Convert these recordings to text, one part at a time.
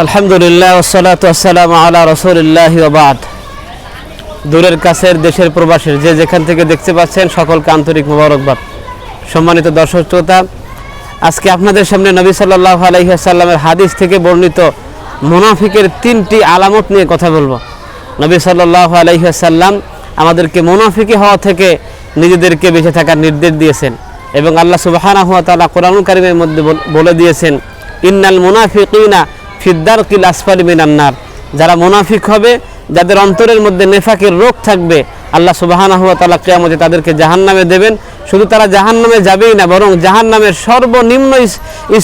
আলহামদুলিল্লাহ ওসালাত আসসালাম আলা রসুলিল্লাহ ওবাদ দূরের কাছের দেশের প্রবাসের, যে যেখান থেকে দেখতে পাচ্ছেন, সকলকে আন্তরিক মোবারকবাদ। সম্মানিত দর্শক শ্রোতা, আজকে আপনাদের সামনে নবী সাল্লাহ আলহিহাসাল্লামের হাদিস থেকে বর্ণিত মুনাফিকের তিনটি আলামত নিয়ে কথা বলব। নবী সাল্লাহ আলহিহাসাল্লাম আমাদেরকে মুনাফিকি হওয়া থেকে নিজেদেরকে বেঁচে থাকার নির্দেশ দিয়েছেন এবং আল্লাহ সুবাহানা হুয়া তালা কোরআনুল কারিমের মধ্যে বল- দিয়েছেন, ইন্নাল মুনাফিকিনা ফিদ্দার কিল আসফালি মিনান্নার যারা মুনাফিক হবে, যাদের অন্তরের মধ্যে নেফাকের রোগ থাকবে, আল্লাহ সুবাহানা হুয়া তালা কেয়ামতে তাদেরকে জাহান নামে দেবেন। শুধু তারা জাহান নামে যাবেই না, বরং জাহান নামের সর্বনিম্ন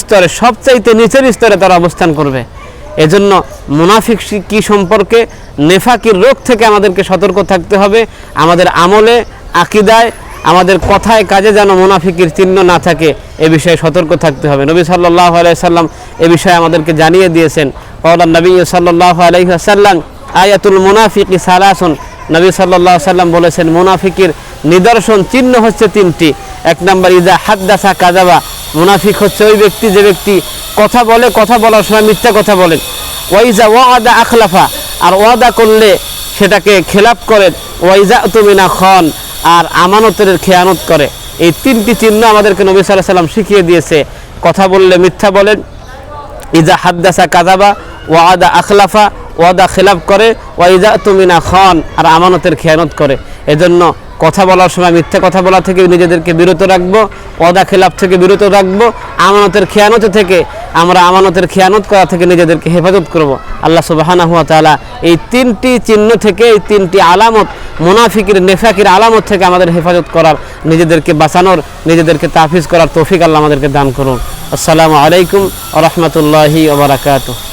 স্তরে, সবচাইতে নিচের স্তরে তারা অবস্থান করবে। এজন্য মুনাফিক কি সম্পর্কে, নেফাকির রোগ থেকে আমাদেরকে সতর্ক থাকতে হবে। আমাদের আমলে, আকিদায় আমাদের কথায় কাজে যেন মুনাফিকের চিহ্ন না থাকে, এ বিষয়ে সতর্ক থাকতে হবে। নবী সাল্লাহ আলাইসাল্লাম এ বিষয়ে আমাদেরকে জানিয়ে দিয়েছেন। কওলান নবী সাল্লাহ আলাইসাল্লাম আয়াতুল মুনাফিকি সালাসুন। নবী সাল্লাহ সাল্লাম বলেছেন, মুনাফিকের নিদর্শন চিহ্ন হচ্ছে তিনটি। এক নম্বর ইদা হাদ্দাসা কাজাবা মুনাফিক হচ্ছে ওই ব্যক্তি, যে ব্যক্তি কথা বলে, কথা বলার সময় মিথ্যা কথা বলেন। ওয়াইজা ওয়াদা আখলাফা। আর ওয়াদা করলে সেটাকে খেলাপ করেন। ওয়াইজা তুমিনা খন। আর আমানতের খেয়ানত করে। এই তিনটি চিহ্ন আমাদেরকে নবী সাল্লাহ সাল্লাম শিখিয়ে দিয়েছে। কথা বললে মিথ্যা বলেন। ইজা হাদ্দাসা কাজাবা ওয়াদা আখলাফা, ওয়াদা খেলাফ করে ওয়া ইজা তুমিনা খন, আর আমানতের খেয়ানত করে। এজন্য কথা বলার সময় মিথ্যা কথা বলা থেকে নিজেদেরকে বিরত রাখব, ওয়াদা খেলাপ থেকে বিরত রাখব, আমানতের খেয়ানত থেকে, আমরা আমানতের খেয়ানত করা থেকে নিজেদেরকে হেফাজত করব। আল্লাহ সুবাহানা হুয়া তাআলা এই তিনটি চিহ্ন থেকে, এই তিনটি আলামত, মুনাফিকের, নেফাকির আলামত থেকে আমাদের হেফাজত করার, নিজেদেরকে বাঁচানোর, নিজেদেরকে তাফিজ করার তৌফিক আল্লাহ আমাদেরকে দান করুন। আসসালামু আলাইকুম রহমতুল্লাহি ওবরাকাতুহ